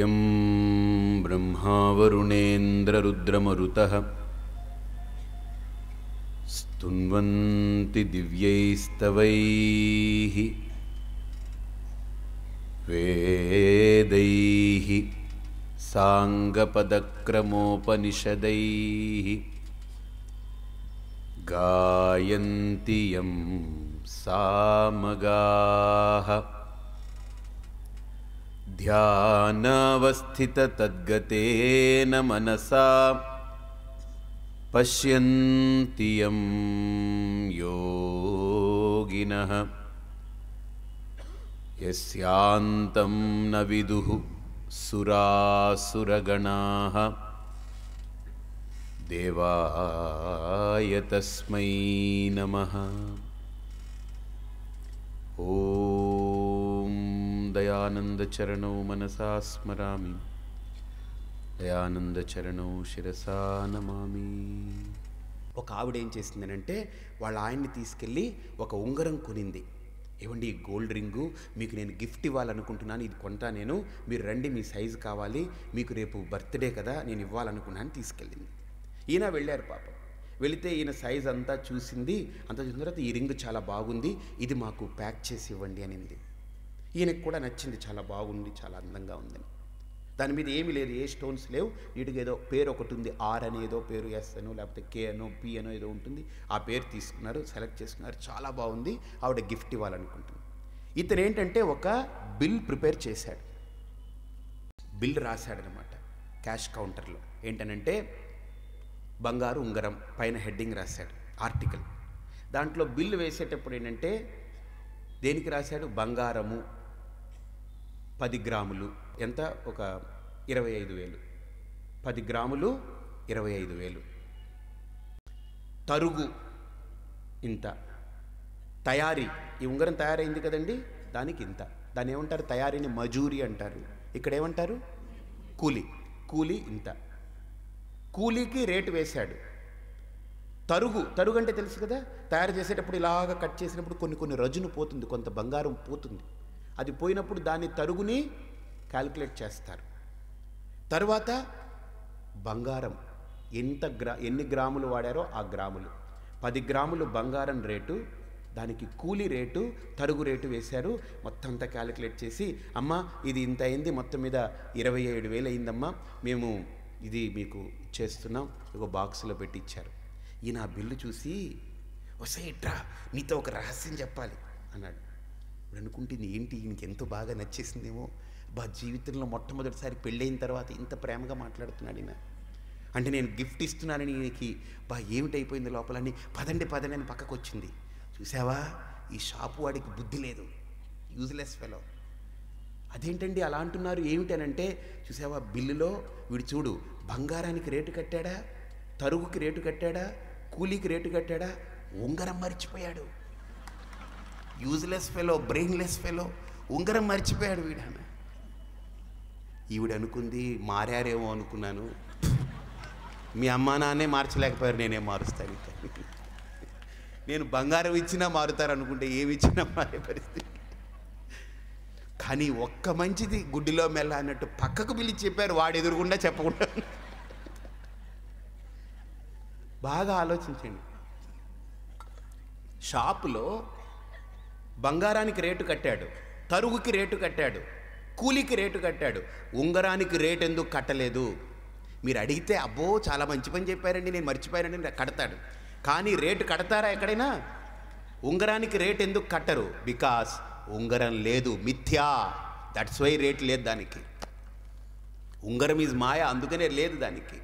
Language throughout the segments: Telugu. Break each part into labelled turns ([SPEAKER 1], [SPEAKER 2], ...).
[SPEAKER 1] यं ब्रह्मावरुणेन्द्ररुद्रमरुतः। स्तुन्वन्ति दिव्यैस्तवैः। वेदैः। साङ्गपदक्रमोपनिषदैः। गायन्ति यं सामगाः ध्यानावस्थिततद्गतेन मनसा पश्यन्ति यं योगिनः यस्यान्तं न विदुः सुरासुरगणाः। देवाय तस्मै नमः दयानन्दचरणौ मनसा स्मरामि దయానందచరణౌ శిరసా నమామి
[SPEAKER 2] ఒక ఆవిడ ఏం చేసిందనంటే వాళ్ళ ఆయన్ని తీసుకెళ్ళి ఒక ఉంగరం కొనింది ఏమండి ఈ గోల్డ్ రింగు మీకు నేను గిఫ్ట్ ఇవ్వాలనుకుంటున్నాను ఇది కొంటా నేను మీరు రండి మీ సైజు కావాలి మీకు రేపు బర్త్డే కదా నేను ఇవ్వాలనుకున్నాను తీసుకెళ్ళింది ఈయన వెళ్ళారు పాపం వెళితే ఈయన సైజ్ అంతా చూసింది అంతా చూసిన తర్వాత ఈ రింగ్ చాలా బాగుంది ఇది మాకు ప్యాక్ చేసి ఇవ్వండి అనింది ఈయనకు కూడా నచ్చింది చాలా బాగుంది చాలా అందంగా ఉందని. దాని మీద ఏమీ లేదు ఏ స్టోన్స్ లేవు. వీటికి ఏదో పేరు ఒకటి ఉంది ఆర్ అని ఏదో పేరు ఎస్ అనో లేకపోతే కే అనో పి అనో ఏదో ఉంటుంది. ఆ పేరు తీసుకున్నారు సెలెక్ట్ చేసుకున్నారు చాలా బాగుంది. ఆవిడ గిఫ్ట్ ఇవ్వాలనుకుంటుంది. ఇతను ఏంటంటే ఒక బిల్ ప్రిపేర్ చేశాడు. బిల్ రాశాడనమాట క్యాష్ కౌంటర్లో. ఏంటనంటే బంగారు ఉంగరం పైన హెడ్డింగ్ రాశాడు ఆర్టికల్. దాంట్లో బిల్లు వేసేటప్పుడు ఏంటంటే దేనికి రాశాడు? బంగారము పది గ్రాములు. ఎంత? ఒక ఇరవై ఐదు వేలు. పది గ్రాములు ఇరవై ఐదు వేలు. తరుగు. ఇంత. తయారీ. ఈ ఉంగరం తయారైంది కదండి? దానికి ఇంత. దాన్ని ఏమంటారు? తయారీని మజూరి అంటారు. ఇక్కడ ఏమంటారు కూలి. కూలి ఇంత. కూలీకి రేటు వేశాడు. తరుగు. తరుగు అంటే తెలుసు కదా? తయారు చేసేటప్పుడు ఇలాగ కట్ చేసినప్పుడు కొన్ని కొన్ని రజును పోతుంది. కొంత బంగారం పోతుంది. అది పోయినప్పుడు దాన్ని తరుగుని క్యాలిక్యులేట్ చేస్తారు. తర్వాత బంగారం ఎంత గ్రా ఎన్ని గ్రాములు వాడారో ఆ గ్రాములు. పది గ్రాములు బంగారం రేటు దానికి కూలి రేటు తరుగు రేటు వేశారు. మొత్తం అంతా క్యాలిక్యులేట్ చేసి అమ్మ ఇది ఇంత అయింది మొత్తం మీద ఇరవై ఏడు వేలు అయిందమ్మా మేము ఇది మీకు చేస్తున్నాం ఒక బాక్స్లో పెట్టి ఇచ్చారు. ఈయన ఆ బిల్లు చూసి వసే ఇట్రా నీతో ఒక రహస్యం చెప్పాలి అన్నాడు. ఇప్పుడు అనుకుంటుంది ఏంటి? ఈయనకి ఎంతో బాగా నచ్చేసిందేమో? బా జీవితంలో మొట్టమొదటిసారి పెళ్ళైన తర్వాత ఇంత ప్రేమగా మాట్లాడుతున్నాడు ఈయన. అంటే నేను గిఫ్ట్ ఇస్తున్నానని ఈయనకి బా ఏమిటైపోయింది లోపలని పదండి పదండి అని పక్కకు వచ్చింది చూసావా? ఈ షాపు వాడికి బుద్ధి లేదు. Useless fellow. అదేంటండి అలా అంటున్నారు? ఏమిటనంటే చూసావా బిల్లులో వీడు చూడు బంగారానికి రేటు కట్టాడా? తరుగుకి రేటు కట్టాడా? కూలీకి రేటు కట్టాడా? ఉంగరం మర్చిపోయాడు. యూజ్లెస్ ఫెలో బ్రెయిన్లెస్ ఫెలో ఉంగరం మర్చిపోయాడు వీడాన ఈవిడ అనుకుంది మారారేమో అనుకున్నాను. మీ అమ్మా నాన్నే మార్చలేకపోయారు నేనేం మారుస్తాను నేను బంగారం ఇచ్చినా మారుతారు అనుకుంటే ఏమి ఇచ్చినా మారే పరిస్థితి. కానీ ఒక్క మంచిది గుడ్డిలో మెల్ల అన్నట్టు పక్కకు పిలిచి చెప్పారు వాడు ఎదురుగుండా చెప్పకుండా. బాగా ఆలోచించండి. షాపులో బంగారానికి రేటు కట్టాడు తరుగుకి రేటు కట్టాడు కూలికి రేటు కట్టాడు. ఉంగరానికి రేటు ఎందుకు కట్టలేదు? మీరు అడిగితే అబ్బో చాలా మంచి పని చెప్పారండి నేను మర్చిపోయానండి కడతాడు. కానీ రేటు కడతారా ఎక్కడైనా? ఉంగరానికి రేటు ఎందుకు కట్టరు? బికాస్ ఉంగరం లేదు మిథ్యా. దట్స్ వై రేట్ లేదు దానికి. ఉంగరం ఈజ్ మాయ అందుకనే లేదు దానికి.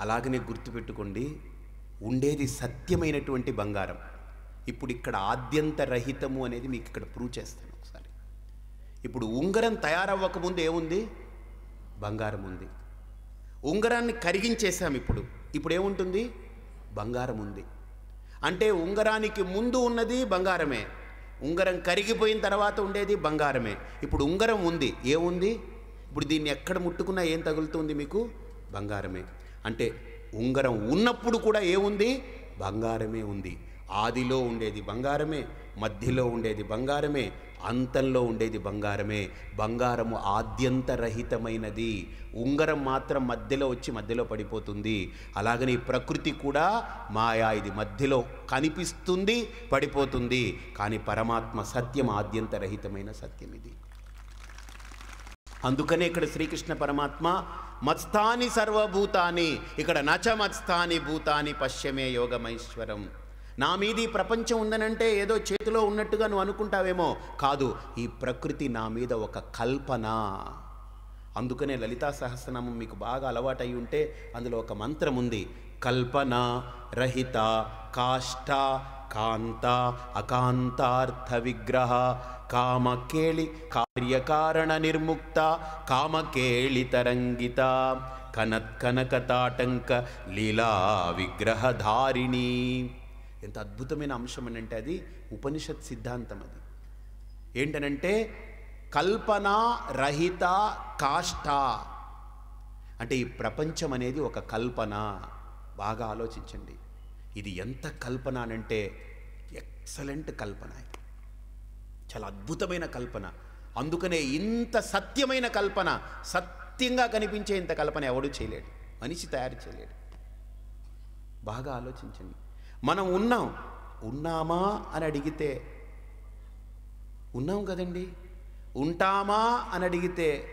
[SPEAKER 2] అలాగనే గుర్తుపెట్టుకోండి ఉండేది సత్యమైనటువంటి బంగారం. ఇప్పుడు ఇక్కడ ఆద్యంత రహితము అనేది మీకు ఇక్కడ ప్రూవ్ చేస్తాను ఒకసారి. ఇప్పుడు ఉంగరం తయారవ్వకముందు ఏముంది? బంగారం ఉంది. ఉంగరాన్ని కరిగించేసాం ఇప్పుడు. ఇప్పుడు ఏముంటుంది? బంగారం ఉంది. అంటే ఉంగరానికి ముందు ఉన్నది బంగారమే. ఉంగరం కరిగిపోయిన తర్వాత ఉండేది బంగారమే. ఇప్పుడు ఉంగరం ఉంది. ఏముంది? ఇప్పుడు దీన్ని ఎక్కడ ముట్టుకున్నా ఏం తగులుతుంది మీకు? బంగారమే. అంటే ఉంగరం ఉన్నప్పుడు కూడా ఏముంది? బంగారమే ఉంది. ఆదిలో ఉండేది బంగారమే మధ్యలో ఉండేది బంగారమే అంతంలో ఉండేది బంగారమే. బంగారము ఆద్యంతరహితమైనది. ఉంగరం మాత్రం మధ్యలో వచ్చి మధ్యలో పడిపోతుంది. అలాగని ప్రకృతి కూడా మాయా ఇది మధ్యలో కనిపిస్తుంది పడిపోతుంది. కానీ పరమాత్మ సత్యం ఆద్యంతరహితమైన సత్యం ఇది. అందుకనే ఇక్కడ శ్రీకృష్ణ పరమాత్మ మత్స్థాని సర్వభూతాని ఇక్కడ నచ మత్స్థాని భూతాని పశ్చిమే యోగమైశ్వరం. నా మీద ఈ ప్రపంచం ఉందనంటే ఏదో చేతిలో ఉన్నట్టుగా నువ్వు అనుకుంటావేమో. కాదు ఈ ప్రకృతి నా మీద ఒక కల్పన. అందుకనే లలితా సహస్రనామం మీకు బాగా అలవాటు ఉంటే అందులో ఒక మంత్రం ఉంది. కల్పన రహిత కాష్ట కాంత అకాంతార్థ విగ్రహ కామకేళి కార్యకారణ నిర్ముక్త కామకేళి తరంగిత కనత్కనకతాటంక లీలా విగ్రహధారిణి. ఎంత అద్భుతమైన అంశం అని అంటే అది ఉపనిషత్ సిద్ధాంతం అది. ఏంటనంటే కల్పన రహిత కాష్ట. అంటే ఈ ప్రపంచం అనేది ఒక కల్పన. బాగా ఆలోచించండి. ఇది ఎంత కల్పన అనంటే ఎక్సలెంట్ కల్పన ఇది. చాలా అద్భుతమైన కల్పన. అందుకనే ఇంత సత్యమైన కల్పన సత్యంగా కనిపించే ఇంత కల్పన ఎవడూ చేయలేడు. మనిషి తయారు చేయలేడు. బాగా ఆలోచించండి. మనం ఉన్నాం. ఉన్నామా అని అడిగితే ఉన్నాం కదండి. ఉంటామా అని అడిగితే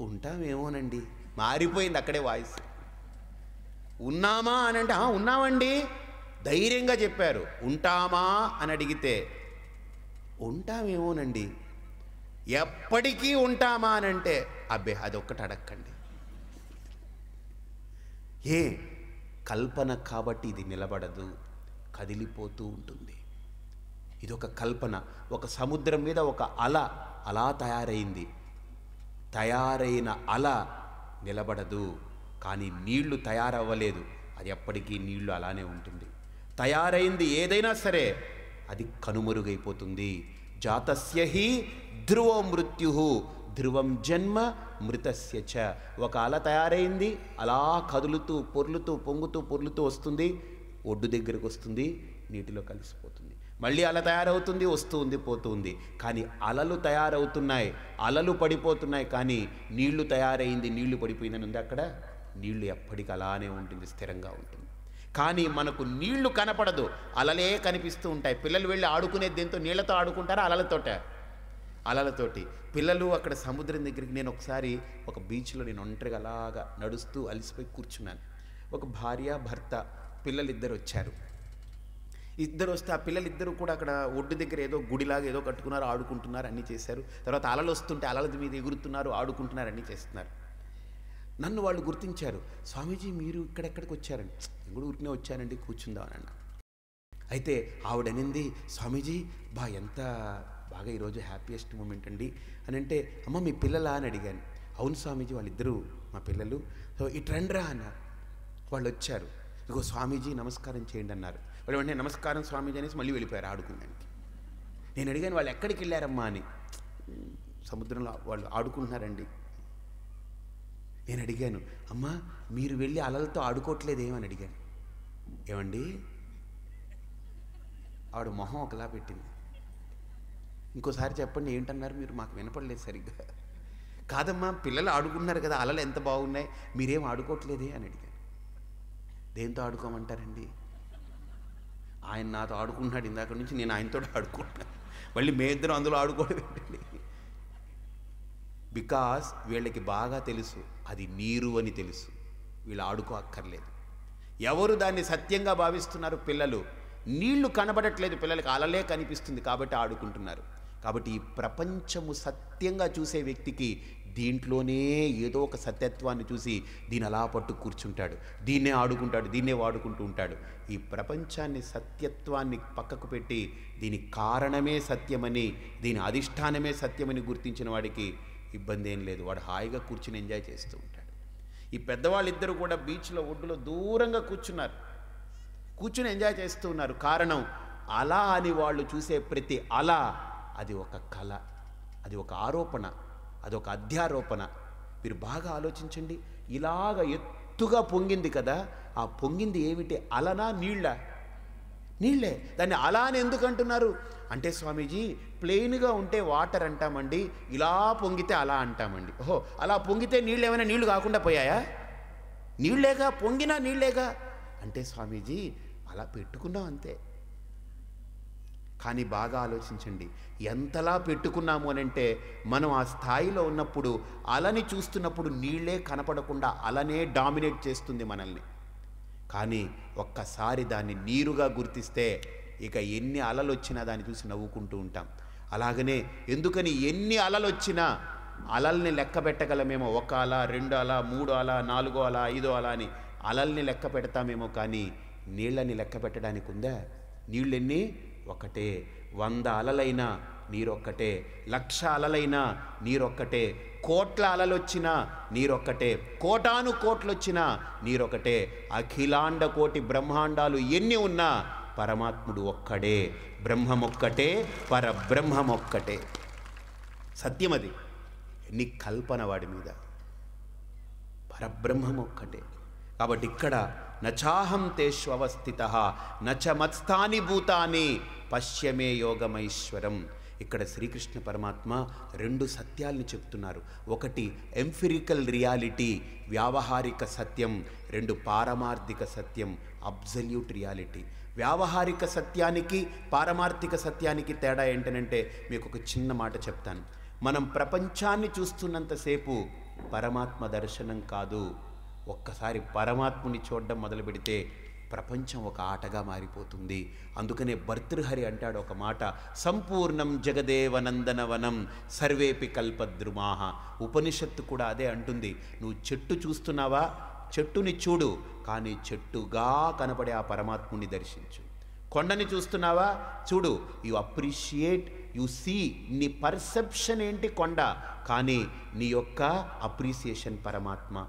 [SPEAKER 2] ఉంటామేమోనండి. మారిపోయింది అక్కడే వాయిస్. ఉన్నామా అని అంటే ఉన్నామండి. ధైర్యంగా చెప్పారు. ఉంటామా అని అడిగితే ఉంటామేమోనండి. ఎప్పటికీ ఉంటామా అని అంటే అబ్బే అదొక్కటి అడక్కండి. ఏ కల్పన కాబట్టి ఇది నిలబడదు కదిలిపోతూ ఉంటుంది. ఇది ఒక కల్పన. ఒక సముద్రం మీద ఒక అల అలా తయారైంది. తయారైన అల నిలబడదు కానీ నీళ్ళు తయారవ్వలేదు. అది ఎప్పటికీ నీళ్ళు అలానే ఉంటుంది. తయారైంది ఏదైనా సరే అది కనుమరుగైపోతుంది. జాతస్యహి ధ్రువ మృత్యు ధ్రువం జన్మ మృతస్య చ. ఒక అల తయారైంది అలా కదులుతూ పొర్లుతూ పొంగుతూ పొర్లుతూ వస్తుంది ఒడ్డు దగ్గరకు వస్తుంది నీటిలో కలిసిపోతుంది. మళ్ళీ అల తయారవుతుంది వస్తూ ఉంది పోతుంది కానీ అలలు తయారవుతున్నాయి అలలు పడిపోతున్నాయి కానీ నీళ్ళు తయారైంది నీళ్ళు పడిపోయిందని ఉంది అక్కడ? నీళ్ళు ఎప్పటికి అలానే ఉంటుంది స్థిరంగా ఉంటుంది. కానీ మనకు నీళ్ళు కనపడదు అలలే కనిపిస్తూ ఉంటాయి. పిల్లలు వెళ్ళి ఆడుకునే దీంతో? నీళ్ళతో ఆడుకుంటారా అలలతోట? అలలతోటి. పిల్లలు అక్కడ సముద్రం దగ్గరికి నేను ఒకసారి ఒక బీచ్లో నేను ఒంటరిగా అలాగా నడుస్తూ అలసిపోయి కూర్చున్నాను. ఒక భార్య భర్త పిల్లలిద్దరు వచ్చారు. ఇద్దరు వస్తే ఆ పిల్లలిద్దరూ కూడా అక్కడ ఒడ్డు దగ్గర ఏదో గుడిలాగా ఏదో కట్టుకున్నారు ఆడుకుంటున్నారు అన్నీ చేశారు. తర్వాత అలలు వస్తుంటే అలల మీద ఎగురుతున్నారు ఆడుకుంటున్నారు అన్నీ చేస్తున్నారు. నన్ను వాళ్ళు గుర్తించారు. స్వామీజీ మీరు ఇక్కడెక్కడికి వచ్చారండి? నేను కూడా ఊరికనే వచ్చానండి కూర్చుందామని అన్న అయితే ఆవిడనింది స్వామీజీ బా ఎంత బాగా ఈరోజు హ్యాపీయెస్ట్ మూమెంట్ అండి. అని అంటే అమ్మ మీ పిల్లలా? అని అడిగాను. అవును స్వామీజీ వాళ్ళిద్దరూ మా పిల్లలు. సో ఇటు రండ్రా అన్నారు వాళ్ళు వచ్చారు ఇగో స్వామీజీ నమస్కారం చేయండి అన్నారు. వాళ్ళు వెంటనే నమస్కారం స్వామీజీ అనేసి మళ్ళీ వెళ్ళిపోయారు ఆడుకున్నానికి నేను అడిగాను వాళ్ళు ఎక్కడికి వెళ్ళారమ్మా? అని. సముద్రంలో వాళ్ళు ఆడుకుంటున్నారండి. నేను అడిగాను అమ్మా మీరు వెళ్ళి అలలతో ఆడుకోవట్లేదేమని అడిగాను. ఏమండి? ఆవిడ మొహం ఒకలా పెట్టింది. ఇంకోసారి చెప్పండి ఏంటన్నారు? మీరు మాకు వినపడలేదు సరిగ్గా. కాదమ్మా పిల్లలు ఆడుకున్నారు కదా అలలు ఎంత బాగున్నాయి మీరేం ఆడుకోవట్లేదే అని అడిగాను. దేంతో ఆడుకోమంటారండి? ఆయన నాతో ఆడుకుంటున్నాడు ఇందాక నుంచి నేను ఆయనతో ఆడుకుంటున్నాను. మళ్ళీ మే ఇద్దరం అందులో ఆడుకోవడం ఏంటండి? బికాస్ వీళ్ళకి బాగా తెలుసు అది నీరు అని తెలుసు. వీళ్ళు ఆడుకో అక్కర్లేదు ఎవరు దాన్ని సత్యంగా భావిస్తున్నారు పిల్లలు? నీళ్ళు కనబడట్లేదు పిల్లలకి అలలే కనిపిస్తుంది కాబట్టి ఆడుకుంటున్నారు. కాబట్టి ఈ ప్రపంచము సత్యంగా చూసే వ్యక్తికి దీంట్లోనే ఏదో ఒక సత్యత్వాన్ని చూసి దీని అలా పట్టు కూర్చుంటాడు. దీన్నే ఆడుకుంటాడు దీన్నే వాడుకుంటూ ఉంటాడు. ఈ ప్రపంచాన్ని సత్యత్వాన్ని పక్కకు పెట్టి దీని కారణమే సత్యమని దీని అధిష్టానమే సత్యమని గుర్తించిన వాడికి ఇబ్బంది ఏం లేదు. వాడు హాయిగా కూర్చుని ఎంజాయ్ చేస్తూ ఉంటాడు. ఈ పెద్దవాళ్ళిద్దరూ కూడా బీచ్లో ఒడ్డులో దూరంగా కూర్చున్నారు. కూర్చుని ఎంజాయ్ చేస్తూ ఉన్నారు. కారణం అలా అని వాళ్ళు చూసే ప్రతి అలా అది ఒక కళ అది ఒక ఆరోపణ అది ఒక అధ్యారోపణ. మీరు బాగా ఆలోచించండి. ఇలాగ ఎత్తుగా పొంగింది కదా ఆ పొంగింది ఏమిటి? అలనా నీళ్ళ? నీళ్ళే. దాన్ని అలా అని ఎందుకు అంటున్నారు? అంటే స్వామీజీ ప్లెయిన్గా ఉంటే వాటర్ అంటామండి ఇలా పొంగితే అలా అంటామండి. ఓహో అలా పొంగితే నీళ్ళు ఏమైనా నీళ్ళు కాకుండా పోయాయా? నీళ్ళేగా? పొంగినా నీళ్ళేగా? అంటే స్వామీజీ అలా పెట్టుకున్నాం అంతే. కానీ బాగా ఆలోచించండి. ఎంతలా పెట్టుకున్నాము అని అంటే మనం ఆ స్థాయిలో ఉన్నప్పుడు అలని చూస్తున్నప్పుడు నీళ్ళే కనపడకుండా అలనే డామినేట్ చేస్తుంది మనల్ని. కానీ ఒక్కసారి దాన్ని నీరుగా గుర్తిస్తే ఇక ఎన్ని అలలు వచ్చినా దాన్ని చూసి నవ్వుకుంటూ ఉంటాం. అలాగనే ఎందుకని ఎన్ని అలలు వచ్చినా అలల్ని లెక్క పెట్టగలమేమో ఒక అల రెండు అల మూడు అల నాలుగో అల ఐదో అల అని అలల్ని లెక్క పెడతామేమో కానీ నీళ్ళని లెక్క పెట్టడానికి ఉందా నీళ్ళెన్ని? ఒకటే. వంద అలలైనా నీరొక్కటే. లక్ష అలలైనా నీరొక్కటే. కోట్ల అలలొచ్చినా నీరొక్కటే. కోటాను కోట్లొచ్చినా నీరొకటే అఖిలాండ కోటి బ్రహ్మాండాలు ఎన్ని ఉన్నా పరమాత్ముడు ఒక్కడే. బ్రహ్మమొక్కటే పరబ్రహ్మమొక్కటే. సత్యమది. నీ కల్పన వాడి మీద. పరబ్రహ్మం ఒక్కటే కాబట్టి ఇక్కడ నచాహం తేష్వస్థిత నచ మత్స్థాని భూతాని పశ్యమే యోగమైశ్వరం. ఇక్కడ శ్రీకృష్ణ పరమాత్మ రెండు సత్యాల్ని చెప్తున్నారు. ఒకటి ఎంఫిరికల్ రియాలిటీ వ్యావహారిక సత్యం. రెండు పారమార్థిక సత్యం అబ్జల్యూట్ రియాలిటీ. వ్యావహారిక సత్యానికి పారమార్థిక సత్యానికి తేడా ఏంటనంటే మీకు ఒక చిన్న మాట చెప్తాను. మనం ప్రపంచాన్ని చూస్తున్నంతసేపు పరమాత్మ దర్శనం కాదు. ఒక్కసారి పరమాత్ముని చూడడం మొదలు పెడితే ప్రపంచం ఒక ఆటగా మారిపోతుంది. అందుకనే భర్తృహరి అంటాడు ఒక మాట సంపూర్ణం జగదేవనందనవనం సర్వేపి కల్పద్రుమాహ ఉపనిషత్తు కూడా అదే అంటుంది. నువ్వు చెట్టు చూస్తున్నావా? చెట్టుని చూడు కానీ చెట్టుగా కనపడే ఆ పరమాత్ముని దర్శించు. కొండని చూస్తున్నావా? చూడు యు అప్రిషియేట్ యు సీ నీ పర్సెప్షన్ ఏంటి కొండ? కానీ నీ యొక్క అప్రిసియేషన్ పరమాత్మ.